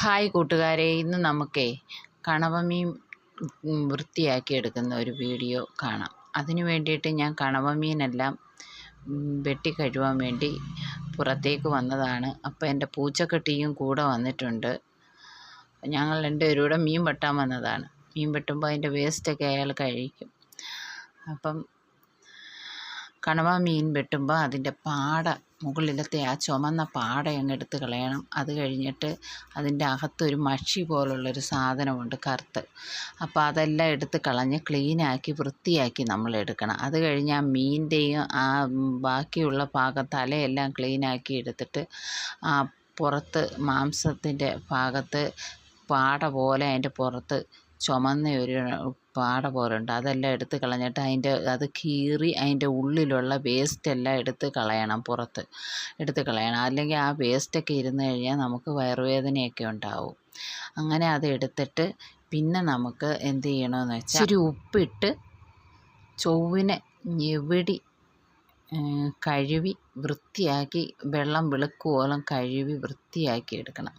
Hi കൂട്ടുകാരെ ഇന്ന് നമുക്കേ കണവമീൻ വൃത്തിയാക്കി എടുക്കുന്ന ഒരു വീഡിയോ കാണാം. അതിനു വേണ്ടിയിട്ട് ഞാൻ കണവമീനെല്ലാം ഉം, വെട്ടി കഴുകാൻ വേണ്ടി പുറത്തേക്ക് വന്നതാണ്. അപ്പോൾ എന്റെ പൂച്ചക്കെട്ടിയും കൂടെ വന്നിട്ടുണ്ട്. ഞങ്ങൾ രണ്ടുപേരും കൂടെ മീൻ വെട്ടാൻ വന്നതാണ്. മീൻ വെട്ടുമ്പോൾ അതിന്റെ വേസ്റ്റൊക്കെ അയാൾ കഴിക്കും. അപ്പം കണവ മീൻ വെട്ടുമ്പോൾ അതിന്റെ പാട മുകളിലത്തെ ആ ചുമന്ന പാട അങ്ങ് എടുത്ത് കളയണം. അത് കഴിഞ്ഞിട്ട് അതിന്റെ അകത്തൊരു മഷി പോലുള്ളൊരു സാധനമുണ്ട് കറുത്ത്. അപ്പോൾ അതെല്ലാം എടുത്ത് കളഞ്ഞ് ക്ലീനാക്കി വൃത്തിയാക്കി നമ്മൾ എടുക്കണം. അത് കഴിഞ്ഞ് ആ മീന്റെയും ആ ബാക്കിയുള്ള ഭാഗം തലയെല്ലാം ക്ലീനാക്കി എടുത്തിട്ട് ആ പുറത്ത് മാംസത്തിന്റെ ഭാഗത്ത് പാട പോലെ അതിന്റെ പുറത്ത് ചുമന്ന ഒരു പാട പോലെ ഉണ്ട് അതെല്ലാം എടുത്ത് കളഞ്ഞിട്ട് അതിന്റെ അത് കീറി അതിന്റെ ഉള്ളിലുള്ള വേസ്റ്റ് എല്ലാം എടുത്ത് കളയണം പുറത്ത്. എടുത്ത് കളയണം. അല്ലെങ്കിൽ ആ വേസ്റ്റൊക്കെ ഇരുന്ന് കഴിഞ്ഞാൽ നമുക്ക് വയറുവേദനയൊക്കെ ഉണ്ടാവും. അങ്ങനെ അത് എടുത്തിട്ട് പിന്നെ നമുക്ക് എന്ത് ചെയ്യണമെന്ന് വെച്ചാൽ ഇച്ചിരി ഉപ്പിട്ട് ചൊവ്വിനെ ഞെവിടി കഴുകി വൃത്തിയാക്കി വെള്ളം വെളുക്കുവോളം കഴുകി വൃത്തിയാക്കി എടുക്കണം.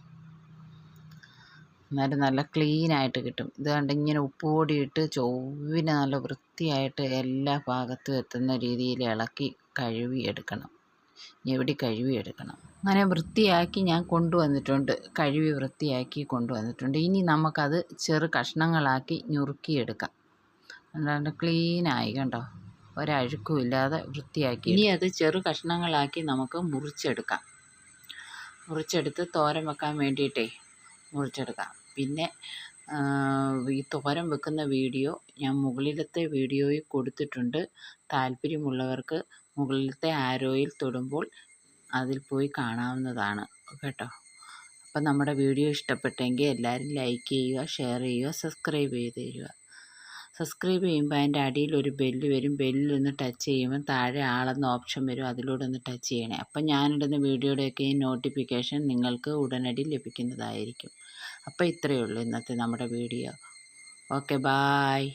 എന്നാലും നല്ല ക്ലീൻ ആയിട്ട് കിട്ടും. ഇത് കണ്ട് ഇങ്ങനെ ഉപ്പ് പൊടിയിട്ട് ചൊവ്വിനെ നല്ല വൃത്തിയായിട്ട് എല്ലാ ഭാഗത്തും എത്തുന്ന രീതിയിൽ ഇളക്കി കഴുകി എടുക്കണം ഞെവിടി കഴുകി എടുക്കണം അങ്ങനെ വൃത്തിയാക്കി ഞാൻ കൊണ്ടുവന്നിട്ടുണ്ട്. കഴുകി വൃത്തിയാക്കി കൊണ്ടുവന്നിട്ടുണ്ട്. ഇനി നമുക്കത് ചെറു കഷ്ണങ്ങളാക്കി ഞുറുക്കിയെടുക്കാം. അല്ലാണ്ട് ക്ലീനായി കണ്ടോ? ഒരഴുക്കും ഇല്ലാതെ വൃത്തിയാക്കി ഇനി അത് ചെറു കഷ്ണങ്ങളാക്കി നമുക്ക് മുറിച്ചെടുക്കാം. മുറിച്ചെടുത്ത് തോരൻ വെക്കാൻ വേണ്ടിയിട്ടേ മുറിച്ചെടുക്കാം. പിന്നെ ഈ തോരൻ വെക്കുന്ന വീഡിയോ ഞാൻ മുകളിലത്തെ വീഡിയോയിൽ കൊടുത്തിട്ടുണ്ട്. താല്പര്യമുള്ളവർക്ക് മുകളിലത്തെ ആരോയിൽ തൊടുമ്പോൾ അതിൽ പോയി കാണാവുന്നതാണ്. കേട്ടോ? അപ്പം നമ്മുടെ വീഡിയോ ഇഷ്ടപ്പെട്ടെങ്കിൽ എല്ലാവരും ലൈക്ക് ചെയ്യുക ഷെയർ ചെയ്യുക സബ്സ്ക്രൈബ് ചെയ്ത് തരിക. സബ്സ്ക്രൈബ് ചെയ്യുമ്പോൾ അതിന്റെ അടിയിൽ ഒരു ബെല്ല് വരും. ബെല്ലൊന്ന് ടച്ച് ചെയ്യുമ്പോൾ താഴെ ആളെന്ന ഓപ്ഷൻ വരും. അതിലൂടെ ഒന്ന് ടച്ച് ചെയ്യണേ. അപ്പം ഞാനിടുന്ന വീഡിയോയുടെയൊക്കെ ഈ നോട്ടിഫിക്കേഷൻ നിങ്ങൾക്ക് ഉടനടി ലഭിക്കുന്നതായിരിക്കും. അപ്പോൾ ഇത്രയേ ഉള്ളൂ ഇന്നത്തെ നമ്മുടെ വീഡിയോ ഓക്കെ ബായ്